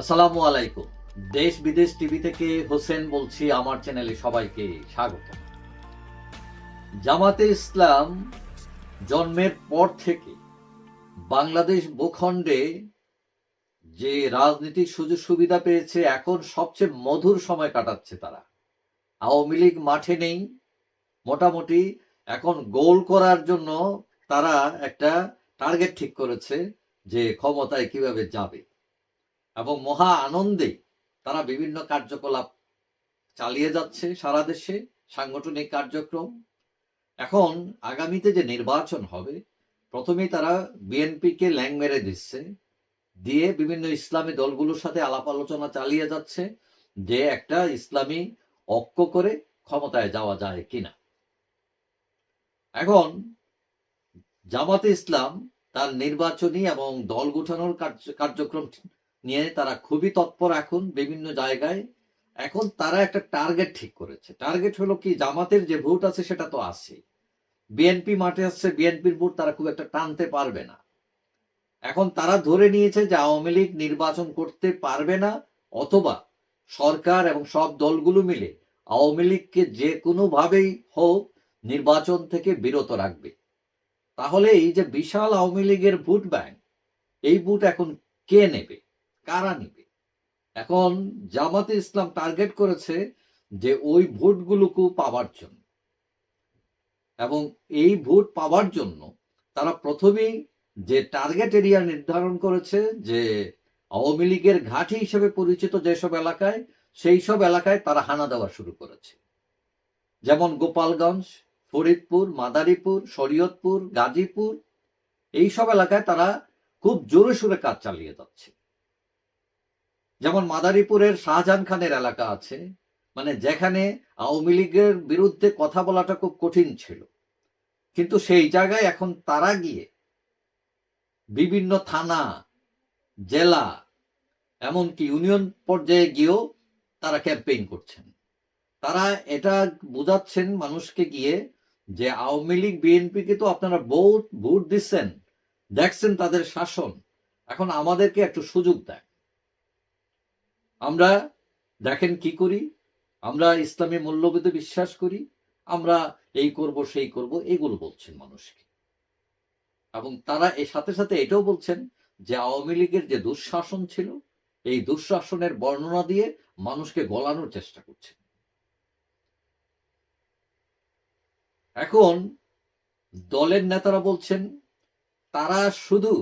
আসসালামু আলাইকুম। দেশ বিদেশ টিভি থেকে হোসেন বলছি, আমার চ্যানেলে সবাইকে স্বাগত। জামাতে ইসলাম জন্মের পর থেকে বাংলাদেশ ভূখণ্ডে যে রাজনৈতিক সুযোগ সুবিধা পেয়েছে, এখন সবচেয়ে মধুর সময় কাটাচ্ছে তারা। আওয়ামী লীগ মাঠে নেই, মোটামুটি এখন গোল করার জন্য তারা একটা টার্গেট ঠিক করেছে যে ক্ষমতায় কীভাবে যাবে। এবং মহা আনন্দে তারা বিভিন্ন কার্যকলাপ চালিয়ে যাচ্ছে সারা দেশে, সাংগঠনিক কার্যক্রম। এখন আগামীতে যে নির্বাচন হবে, প্রথমেই তারা বিএনপিকে ল্যাং মেরে দিচ্ছে, দিয়ে বিভিন্ন ইসলামী দলগুলোর সাথে আলাপ আলোচনা চালিয়ে যাচ্ছে যে একটা ইসলামী ঐক্য করে ক্ষমতায় যাওয়া যায় কিনা। এখন জামাতে ইসলাম তার নির্বাচনী এবং দল গুঠানোর কার্যক্রম নিয়ে তারা খুবই তৎপর এখন বিভিন্ন জায়গায়। এখন তারা একটা টার্গেট ঠিক করেছে। টার্গেট হলো কি? জামাতের যে ভোট আছে সেটা তো আছে। বিএনপি মাঠে আসছে বিএনপির ভোট তারা খুব একটা টানতে পারবে না। এখন তারা ধরে নিয়েছে যে আওয়ামী লীগ নির্বাচন করতে পারবে না, অথবা সরকার এবং সব দলগুলো মিলে আওয়ামী লীগকে যে কোনোভাবেই হোক নির্বাচন থেকে বিরত রাখবে। তাহলে এই যে বিশাল আওয়ামী লীগের ভোট ব্যাংক এই ভোট এখন কে নেবে? কারা নিবে? এখন জামাতে ইসলাম টার্গেট করেছে যে ওই ভোটগুলোকে পাওয়ার জন্য। এবং এই ভোট পাওয়ার জন্য তারা প্রথমেই যে টার্গেট এরিয়া নির্ধারণ করেছে যে আওয়ামী লীগের ঘাঁটি হিসেবে পরিচিত যেসব এলাকায়, সেই সব এলাকায় তারা হানা দেওয়া শুরু করেছে। যেমন গোপালগঞ্জ, ফরিদপুর, মাদারীপুর, শরীয়তপুর, গাজীপুর, এই সব এলাকায় তারা খুব জোরে সোরে কাজ চালিয়ে যাচ্ছে। যেমন মাদারীপুরের শাহজাহান খানের এলাকা আছে মানে যেখানে আওয়ামী লীগের বিরুদ্ধে কথা বলাটা খুব কঠিন ছিল। কিন্তু সেই জায়গায় এখন তারা গিয়ে বিভিন্ন থানা, জেলা, এমনকি ইউনিয়ন পর্যায়ে গিয়েও তারা ক্যাম্পেইন করছেন। তারা এটা বোঝাচ্ছেন মানুষকে গিয়ে যে আওয়ামী লীগ বিএনপিকে তো আপনারা বহুত ভোট দিচ্ছেন, দেখছেন তাদের শাসন। এখন আমাদেরকে একটু সুযোগ দেয় আমরা দেখেন কি করি? আমরা ইসলামী মূল্যবোধে বিশ্বাস করি, আমরা এই করব, সেই করব, এগুলো বলছেন মানুষকে। এবং তারা এর সাথে সাথে এটাও বলছেন যে আওয়ামী লীগের যে দুঃশাসন ছিল, এই দুঃশাসনের বর্ণনা দিয়ে মানুষকে গলানোর চেষ্টা করছেন। এখন দলের নেতারা বলছেন, তারা শুধু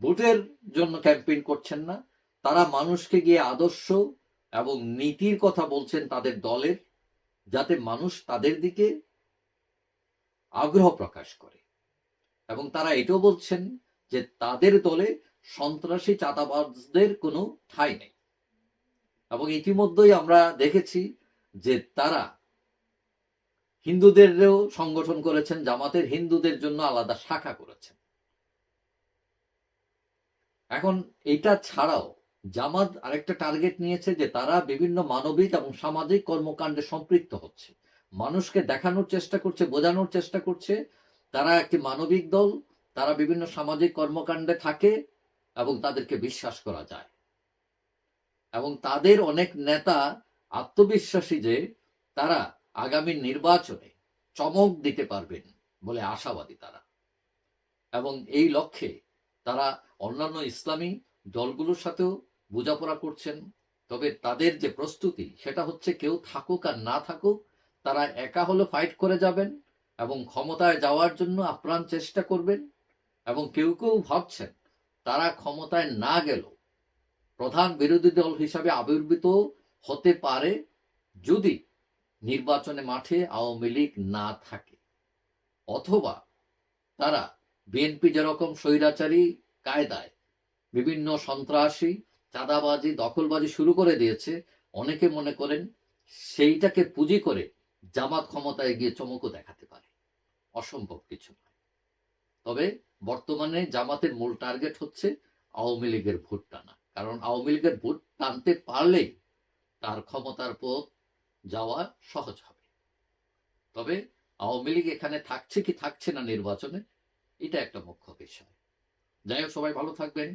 ভোটের জন্য ক্যাম্পেইন করছেন না তারা মানুষকে গিয়ে আদর্শ এবং নীতির কথা বলছেন তাদের দলের, যাতে মানুষ তাদের দিকে আগ্রহ প্রকাশ করে। এবং তারা এটাও বলছেন যে তাদের দলে সন্ত্রাসী চাঁদাবাজদের কোনো ঠাঁই নেই। এবং ইতিমধ্যেই আমরা দেখেছি যে তারা হিন্দুদেরও সংগঠন করেছেন, জামাতের হিন্দুদের জন্য আলাদা শাখা করেছেন। এখন এটা ছাড়াও জামাত আরেকটা টার্গেট নিয়েছে যে তারা বিভিন্ন মানবিক এবং সামাজিক কর্মকাণ্ডে সম্পৃক্ত হচ্ছে। মানুষকে দেখানোর চেষ্টা করছে, বোঝানোর চেষ্টা করছে। তারা একটি মানবিক দল, তারা বিভিন্ন সামাজিক কর্মকাণ্ডে থাকে এবং তাদেরকে বিশ্বাস করা যায়। এবং তাদের অনেক নেতা আত্মবিশ্বাসী যে তারা আগামী নির্বাচনে চমক দিতে পারবেন বলে আশাবাদী তারা। এবং এই লক্ষ্যে তারা অন্যান্য ইসলামী দলগুলোর সাথেও বোঝাপড়া করছেন, তবে তাদের যে প্রস্তুতি, সেটা হচ্ছে কেউ থাকুক আর না থাকুক, তারা একা হলে ফাইট করে যাবেন এবং ক্ষমতায় যাওয়ার জন্য আপ্রাণ চেষ্টা করবেন এবং কেউ কেউ ভাবছেন তারা ক্ষমতায় না গেল। প্রধান বিরোধী দল হিসাবে আবির্ভূত হতে পারে যদি নির্বাচনে মাঠে আওয়ামী লীগ না থাকে। অথবা তারা বিএনপি যেরকম স্বৈরাচারী কায়দায় বিভিন্ন সন্ত্রাসী চাঁদাবাজি, দখলবাজি শুরু করে দিয়েছে। অনেকে মনে করেন সেইটাকে পুঁজি করে জামাত ক্ষমতায় গিয়ে চমকও দেখাতে পারে। অসম্ভব কিছু নয়। তবে বর্তমানে জামাতের মূল টার্গেট হচ্ছে আওয়ামী লীগের ভোট টানা। কারণ আওয়ামী লীগের ভোট টানতে পারলেই তার ক্ষমতার পথ যাওয়া সহজ হবে। তবে আওয়ামী লীগ এখানে থাকছে কি থাকছে না নির্বাচনে, এটা একটা মুখ্য বিষয়। যাই হোক, সবাই ভালো থাকবেন।